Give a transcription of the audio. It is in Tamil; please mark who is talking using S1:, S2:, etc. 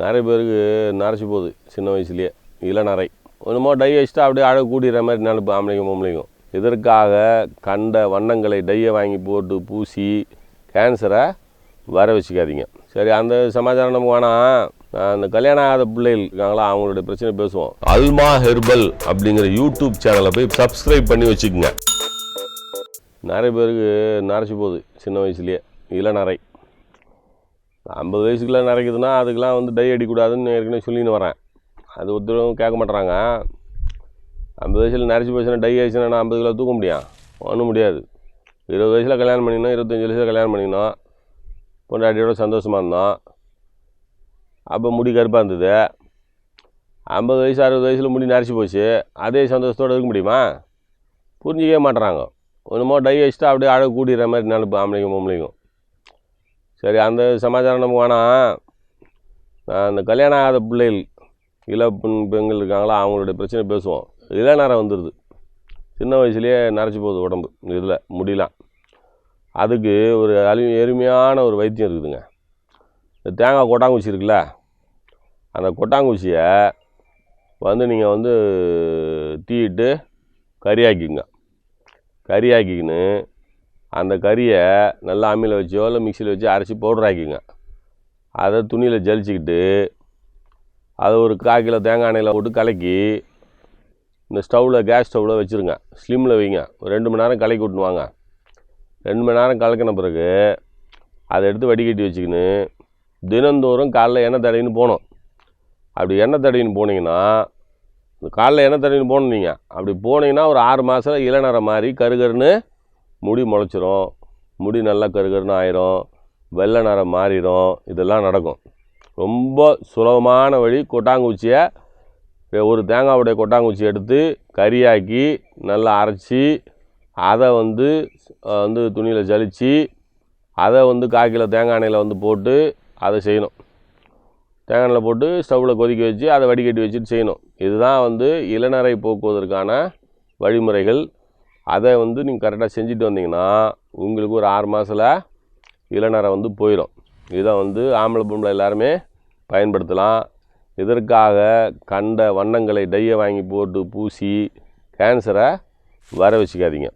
S1: நிறைய பேருக்கு நரைச்சி போகுது. சின்ன வயசுலேயே. இளநரை. ஒன்றுமோ டை வச்சுட்டு அப்படியே அழகு கூடிற மாதிரி நினப்பு ஆம்பளைக்கும் பொம்பளைக்கும். இதற்காக கண்ட வண்ணங்களை டையை வாங்கி போட்டு பூசி கேன்சரை வர வச்சுக்காதீங்க. சரி அந்த சமாச்சாரம் நமக்கு வேணாம். அந்த கல்யாணம் ஆகாத பிள்ளைகள் இருக்காங்களா அவங்களுடைய பிரச்சனை பேசுவோம். அல்மா ஹெர்பல் அப்படிங்கிற யூடியூப் சேனலை போய் சப்ஸ்கிரைப் பண்ணி வச்சுக்கோங்க. நிறைய பேருக்கு நரைச்சி போகுது. சின்ன வயசுலேயே. இளநரை. ஐம்பது வயசுக்குலாம் நடக்குதுன்னா அதுக்கெலாம் வந்து டை அடிக்கூடாதுன்னு ஏற்கனவே சொல்லின்னு வரேன். அது ஒருத்தரும் கேட்க மாட்றாங்க. ஐம்பது வயசில் நரைச்சி போச்சுன்னா டை ஆயிடுச்சுன்னா நான் ஐம்பது கிலோ தூக்க முடியும் ஒன்றும் முடியாது. இருபது வயசில் கல்யாணம் பண்ணிக்கணும் இருபத்தஞ்சி வயசில் கல்யாணம் பண்ணிக்கணும் பொண்டாட்டியோட சந்தோஷமாக இருந்தோம். அப்போ முடி கருப்பாக இருந்தது. ஐம்பது வயசு அறுபது வயசில் முடி நரைச்சி போச்சு. அதே சந்தோஷத்தோடு இருக்க முடியுமா? புரிஞ்சிக்கவே மாட்றாங்க. ஒன்றுமோ டை வச்சுட்டு அப்படியே அழகு கூடிடுற மாதிரி நினைப்பு ஆம்பளைங்க பொம்பளைக்கும். சரி அந்த சமாச்சாரம் நமக்கு வேணாம் நான் அந்த கல்யாணம் ஆகாத பிள்ளைகள் இள பெண் பெண்கள் இருக்காங்களா அவங்களுடைய பிரச்சனை பேசுவோம். இளநரை வந்துடுது சின்ன வயசுலேயே நரைச்சி போகுது உடம்பு. இதில் முடியலாம் அதுக்கு ஒரு அலி எளிமையான ஒரு வைத்தியம் இருக்குதுங்க. இந்த தேங்காய் கொட்டாங்குச்சி இருக்குல்ல அந்த கொட்டாங்குச்சியை வந்து நீங்கள் வந்து தீயிட்டு கறியாக்கிங்க கறியாக்கிக்கின்னு அந்த கறியை நல்லா அம்மியில் வச்சோ இல்லை மிக்சியில் வச்சு அரைச்சி பவுடர் ஆக்கிங்க அதை துணியில் ஜலிச்சுக்கிட்டு அதை ஒரு கால் கிலோ தேங்காய் எண்ணெயில் போட்டு கலக்கி இந்த ஸ்டவ்வில் கேஸ் ஸ்டவ்வில் வச்சுருங்க. ஸ்லிம்மில் வைங்க. ஒரு ரெண்டு மணி நேரம் கலக்கி விட்டுன்னு வாங்க. ரெண்டு மணி நேரம் கலக்கின பிறகு அதை எடுத்து வடிகட்டி வச்சுக்கின்னு தினந்தோறும் காலைல எண்ணெய் தடவின்னு போகணும். அப்படி எண்ணெய் தடவின்னு போனீங்கன்னா இந்த காலைல எண்ணெய் தடவின்னு போகணும் நீங்கள் அப்படி போனீங்கன்னா ஒரு ஆறு மாதம் இளநரை மாதிரி கருகருன்னு முடி முளைச்சிரும் முடி நல்லா கருகருன்னு ஆயிரும் வெள்ளை நிறம் மாறிடும் இதெல்லாம் நடக்கும். ரொம்ப சுலபமான வழி கொட்டாங்குச்சியை ஒரு தேங்காவுடைய கொட்டாங்குச்சி எடுத்து கறியாக்கி நல்லா அரைச்சி அதை வந்து வந்து துணியில் ஜலித்து அதை வந்து கால் தேங்காய் எண்ணெயில் வந்து போட்டு அதை செய்யணும். தேங்காய் எண்ணெயில் போட்டு ஸ்டவ்வில் கொதிக்க வச்சு அதை வடிகட்டி வச்சுட்டு செய்யணும். இதுதான் வந்து இளநரை போக்குவதற்கான வழிமுறைகள். அதை வந்து நீங்கள் கரெக்டாக செஞ்சுட்டு வந்தீங்கன்னா உங்களுக்கு ஒரு ஆறு மாதத்தில் இளநரை வந்து போயிடும். இதை வந்து ஆம்பளை பொம்பளை எல்லாருமே பயன்படுத்தலாம். இதற்காக கண்ட வண்ணங்களை டையை வாங்கி போட்டு பூசி கேன்சரை வர வச்சுக்காதீங்க.